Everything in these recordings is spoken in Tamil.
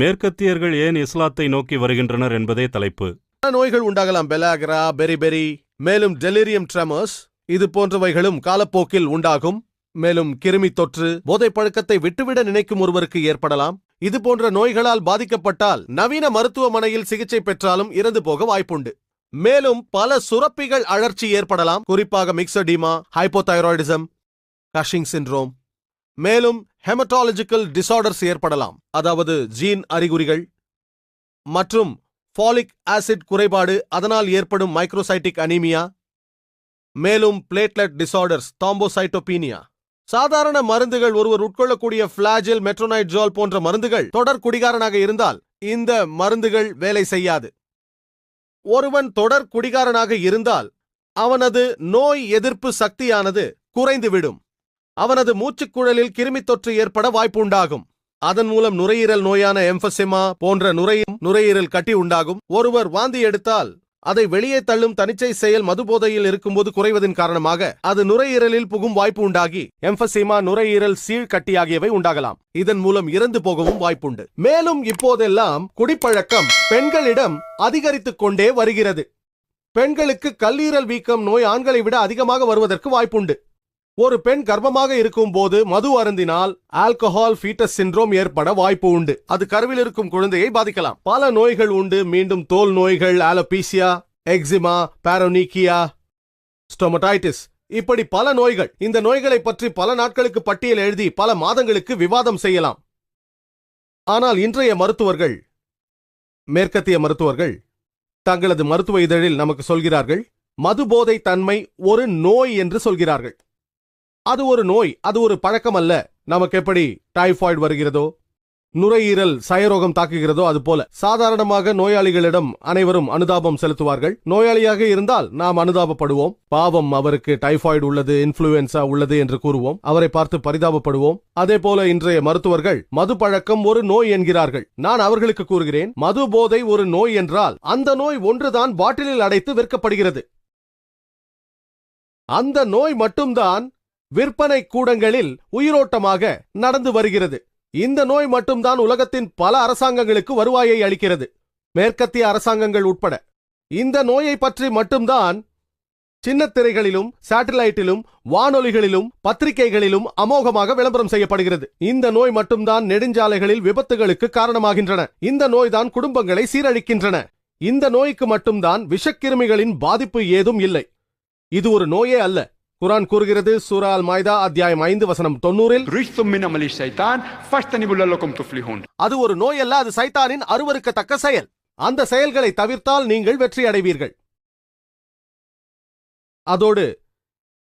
மேற்கத்தியர்கள் ஏன் இஸ்லாத்தை நோக்கி வருகின்றனர் என்பதே தலைப்பு. பல நோய்கள் உண்டாகலாம் பெலாகரா பெரிபெரி மேலும் டெலிரியம் ட்ரெமர்ஸ் இது போன்றவைகளும் காலப்போக்கில் உண்டாகும். மேலும் கிருமி தொற்று போதை பழக்கத்தை விட்டுவிட நினைக்கும் ஒருவருக்கு ஏற்படலாம். இது போன்ற நோய்களால் பாதிக்கப்பட்டால் நவீன மருத்துவமனையில் சிகிச்சை பெற்றாலும் இறந்து போக வாய்ப்புண்டு. மேலும் பல சுரப்பிகள் அழற்சி ஏற்படலாம். குறிப்பாக மிக்சடீமா ஹைப்போதைராய்டிசம் கஷிங் சிண்ட்ரோம். மேலும் ஹெமட்டாலஜிக்கல் டிசார்டர்ஸ் ஏற்படலாம். அதாவது ஜீன் அறிகுறிகள் மற்றும் ஃபாலிக் ஆசிட் குறைபாடு அதனால் ஏற்படும் மைக்ரோசைட்டிக் அனீமியா மேலும் பிளேட்லெட் டிசார்டர்ஸ் தாம்போசைட்டோபீனியா சாதாரண மருந்துகள் ஒருவர் உட்கொள்ளக்கூடிய பிளாஜில் மெட்ரோனைட்ஜால் போன்ற மருந்துகள் தொடர் குடிகாரனாக இருந்தால் இந்த மருந்துகள் வேலை செய்யாது. ஒருவன் தொடர் குடிகாரனாக இருந்தால் அவனது நோய் எதிர்ப்பு சக்தியானது குறைந்துவிடும். அவனது மூச்சுக்குழலில் கிருமித் தொற்று ஏற்பட வாய்ப்பு உண்டாகும் அதன் மூலம் நுரையீரல் நோயான எம்பசிமா போன்ற நுரையும் நுரையீரல் கட்டி உண்டாகும். ஒருவர் வாந்தி எடுத்தால் அதை வெளியே தள்ளும் தனிச்சை செயல் மதுபோதையில் இருக்கும்போது குறைவதன் காரணமாக அது நுரையீரலில் புகும் வாய்ப்பு உண்டாகி எம்பசிமா நுரையீரல் சீழ் கட்டி ஆகியவை உண்டாகலாம். இதன் மூலம் இறந்து போகவும் வாய்ப்புண்டு. மேலும் இப்போதெல்லாம் குடிப்பழக்கம் பெண்களிடம் அதிகரித்துக் கொண்டே வருகிறது. பெண்களுக்கு கல்லீரல் வீக்கம் நோய் ஆண்களை விட அதிகமாக வருவதற்கு வாய்ப்புண்டு. ஒரு பெண் கர்ப்பமாக இருக்கும் போது மது அருந்தினால் ஆல்கஹால் ஃபீட்டஸ் சிண்ட்ரோம் ஏற்பட வாய்ப்பு உண்டு. அது கருவில் இருக்கும் குழந்தையை பாதிக்கலாம். பல நோய்கள் உண்டு. மீண்டும் தோல் நோய்கள் ஆலோபீசியா எக்ஸிமா பாரோனிக்கியா ஸ்டொமடைட்டிஸ். இப்படி பல நோய்கள். இந்த நோய்களை பற்றி பல நாட்களுக்கு பட்டியல் எழுதி பல மாதங்களுக்கு விவாதம் செய்யலாம். ஆனால் இன்றைய மருத்துவர்கள் மேற்கத்திய மருத்துவர்கள் தங்களது மருத்துவ இதழில் நமக்கு சொல்கிறார்கள் மதுபோதை தன்மை ஒரு நோய் என்று சொல்கிறார்கள். அது ஒரு நோய் அது ஒரு பழக்கம் அல்ல நமக்கு எப்படி டைபாய்டு வருகிறதோ நுரையீரல் சயரோகம் தாக்குகிறதோ அது போல. சாதாரணமாக நோயாளிகளிடம் அனைவரும் அனுதாபம் செலுத்துவார்கள். நோயாளியாக இருந்தால் நாம் அனுதாபப்படுவோம். பாவம் அவருக்கு டைபாய்டு உள்ளது இன்ஃபுளுன்சா உள்ளது என்று கூறுவோம். அவரை பார்த்து பரிதாபப்படுவோம். அதே போல இன்றைய மருத்துவர்கள் மது பழக்கம் ஒரு நோய் என்கிறார்கள். நான் அவர்களுக்கு கூறுகிறேன் மது போதை ஒரு நோய் என்றால் அந்த நோய் ஒன்றுதான் பாட்டிலில் அடைத்து விற்கப்படுகிறது. அந்த நோய் மட்டும்தான் விற்பனை கூடங்களில் உயிரோட்டமாக நடந்து வருகிறது. இந்த நோய் மட்டும்தான் உலகத்தின் பல அரசாங்கங்களுக்கு வருவாயை அளிக்கிறது. மேற்கத்திய அரசாங்கங்கள் உட்பட. இந்த நோயை பற்றி மட்டும்தான் சின்னத்திரைகளிலும் சேட்டலைட்டிலும் வானொலிகளிலும் பத்திரிகைகளிலும் அமோகமாக விளம்பரம் செய்யப்படுகிறது. இந்த நோய் மட்டும்தான் நெடுஞ்சாலைகளில் விபத்துகளுக்கு காரணமாகின்றன. இந்த நோய்தான் குடும்பங்களை சீரழிக்கின்றன. இந்த நோய்க்கு மட்டும்தான் விஷக்கிருமிகளின் பாதிப்பு ஏதும் இல்லை. இது ஒரு நோயே அல்ல. குரான் கூறுகிறது சூரா அல் மாய்தா அத்தியாயம் ஐந்து வசனம் தொண்ணூறில் அது ஒரு நோய் அல்ல அது சைத்தானின் அருவருக்கத்தக்க செயல். அந்த செயல்களை தவிர்த்தால் நீங்கள் வெற்றி அடைவீர்கள். அதோடு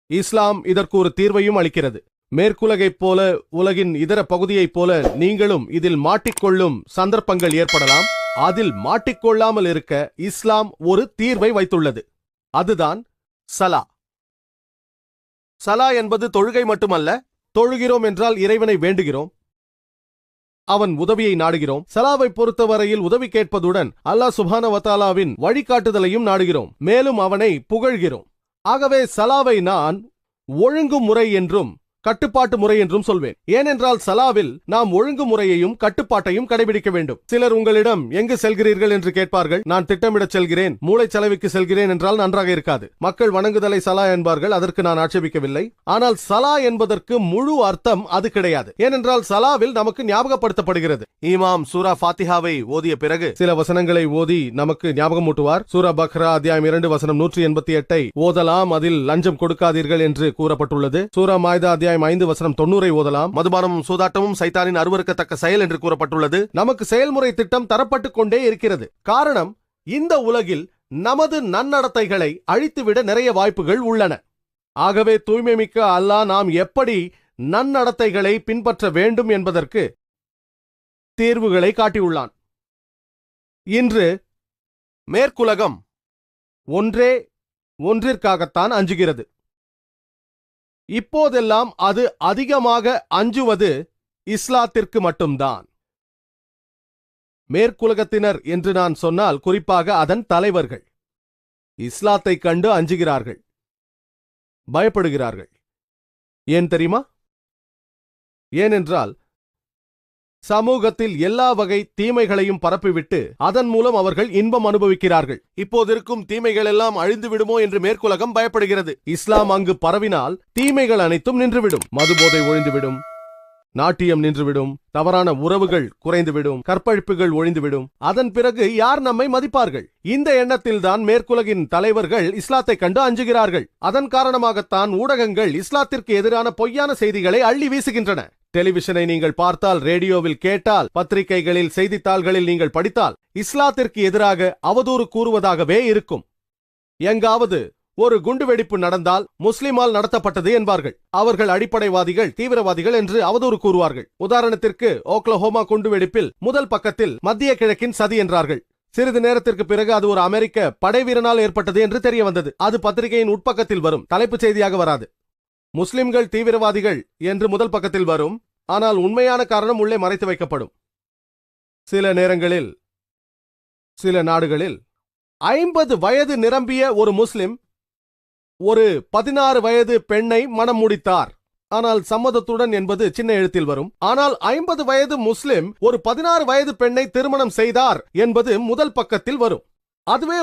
இஸ்லாம் இதற்கு ஒரு தீர்வையும் அளிக்கிறது. மேற்குலகைப் போல உலகின் இதர பகுதியைப் போல நீங்களும் இதில் மாட்டிக்கொள்ளும் சந்தர்ப்பங்கள் ஏற்படலாம். அதில் மாட்டிக்கொள்ளாமல் இருக்க இஸ்லாம் ஒரு தீர்வை வைத்துள்ளது. அதுதான் சலா. சலா என்பது தொழுகை மட்டுமல்ல தொழுகிறோம் என்றால் இறைவனை வேண்டுகிறோம். அவன் உதவியை நாடுகிறோம். சலாவை பொறுத்தவரையில் உதவி கேட்பதுடன் அல்லாஹ் சுபான வத்தாலாவின் வழிகாட்டுதலையும் நாடுகிறோம். மேலும் அவனை புகழ்கிறோம். ஆகவே சலாவை நான் ஒழுங்குமுறை என்றும் கட்டுப்பாட்டு முறை என்றும் சொல்வேன். ஏனென்றால் சலாவில் நாம் ஒழுங்குமுறையையும் கட்டுப்பாட்டையும் கடைபிடிக்க வேண்டும். சிலர் உங்களிடம் எங்கு செல்கிறீர்கள்? என்று கேட்பார்கள். நான் திட்டமிடச் செல்கிறேன். மூளைச்சலவைக்கு செல்கிறேன் என்றால் நன்றாக இருக்காது. மக்கள் வணங்குதலை சலா என்பார்கள். அதற்கு நான் ஆட்சேபிக்கவில்லை. ஆனால் சலா என்பதற்கு முழு அர்த்தம் அது கிடையாது. ஏனென்றால் சலாவில் நமக்கு ஞாபகப்படுத்தப்படுகிறது. ஈமாம் சூரா ஃபாத்திஹாவை ஓதிய பிறகு சில வசனங்களை ஓதி நமக்கு ஞாபகம் ஊட்டுவார் சூரா பக்ரா அத்தியாயம் இரண்டு வசனம் நூற்றி எண்பத்தி எட்டை ஓதலாம். அதில் லஞ்சம் கொடுக்காதீர்கள் என்று கூறப்பட்டுள்ளது. சூரா மாய்தா அத்தியாயம் ஐந்து வசனம் தொண்ணூறை ஓதலாம். மதுபானமும் சூதாட்டமும் சைத்தானின் அருவருக்கத்தக்க செயல் என்று கூறப்பட்டுள்ளது. நமக்கு செயல்முறை திட்டம் தரப்பட்டுக் கொண்டே இருக்கிறது. காரணம் இந்த உலகில் நமது நன்னடத்தைகளை அழித்துவிட நிறைய வாய்ப்புகள் உள்ளன. ஆகவே தூய்மை மிக்க அல்லாஹ் நாம் எப்படி நன்னடத்தைகளை பின்பற்ற வேண்டும் என்பதற்கு தீர்வுகளை காட்டியுள்ளான். இன்று மேற்குலகம் ஒன்றே ஒன்றிற்காகத்தான் அஞ்சுகிறது. இப்போதெல்லாம் அது அதிகமாக அஞ்சுவது இஸ்லாத்திற்கு மட்டும்தான். மேற்குலகத்தினர் என்று நான் சொன்னால் குறிப்பாக அதன் தலைவர்கள் இஸ்லாத்தை கண்டு அஞ்சுகிறார்கள். பயப்படுகிறார்கள். ஏன் தெரியுமா? ஏனென்றால் சமூகத்தில் எல்லா வகை தீமைகளையும் பரப்பிவிட்டு அதன் மூலம் அவர்கள் இன்பம் அனுபவிக்கிறார்கள். இப்போது இருக்கும் தீமைகள் எல்லாம் அழிந்து விடுமோ என்று மேற்குலகம் பயப்படுகிறது. இஸ்லாம் அங்கு பரவினால் தீமைகள் அனைத்தும் நின்றுவிடும். மதுபோதை ஒழிந்துவிடும். நாட்டியம் நின்றுவிடும். தவறான உறவுகள் குறைந்துவிடும். கற்பழிப்புகள் ஒழிந்துவிடும். அதன் பிறகு யார் நம்மை மதிப்பார்கள்? இந்த எண்ணத்தில்தான் மேற்குலகின் தலைவர்கள் இஸ்லாத்தை கண்டு அஞ்சுகிறார்கள். அதன் காரணமாகத்தான் ஊடகங்கள் இஸ்லாத்திற்கு எதிரான பொய்யான செய்திகளை அள்ளி வீசுகின்றன. டெலிவிஷனை நீங்கள் பார்த்தால் ரேடியோவில் கேட்டால் பத்திரிகைகளில் செய்தித்தாள்களில் நீங்கள் படித்தால் இஸ்லாத்திற்கு எதிராக அவதூறு கூறுவதாகவே இருக்கும். எங்காவது ஒரு குண்டுவெடிப்பு நடந்தால் முஸ்லிமால் நடத்தப்பட்டது என்பார்கள். அவர்கள் அடிப்படைவாதிகள் தீவிரவாதிகள் என்று அவதூறு கூறுவார்கள். உதாரணத்திற்கு ஓக்லஹோமா குண்டுவெடிப்பில் முதல் பக்கத்தில் மத்திய கிழக்கின் சதி என்றார்கள். சிறிது நேரத்திற்கு பிறகு அது ஒரு அமெரிக்க படை வீரனால் ஏற்பட்டது என்று தெரிய வந்தது அது பத்திரிகையின் உட்பக்கத்தில் வரும். தலைப்புச் செய்தியாக வராது. முஸ்லிம்கள் தீவிரவாதிகள் என்று முதல் பக்கத்தில் வரும் ஆனால் உண்மையான காரணம் உள்ளே மறைத்து வைக்கப்படும். சில நேரங்களில் சில நாடுகளில் ஐம்பது வயது நிரம்பிய ஒரு முஸ்லிம் ஒரு பதினாறு வயது பெண்ணை மனம் முடித்தார். ஆனால் சம்மதத்துடன் என்பது சின்ன எழுத்தில் வரும். ஆனால் ஐம்பது வயது முஸ்லிம் ஒரு பதினாறு வயது பெண்ணை திருமணம் செய்தார் என்பது முதல் பக்கத்தில் வரும். அதுவே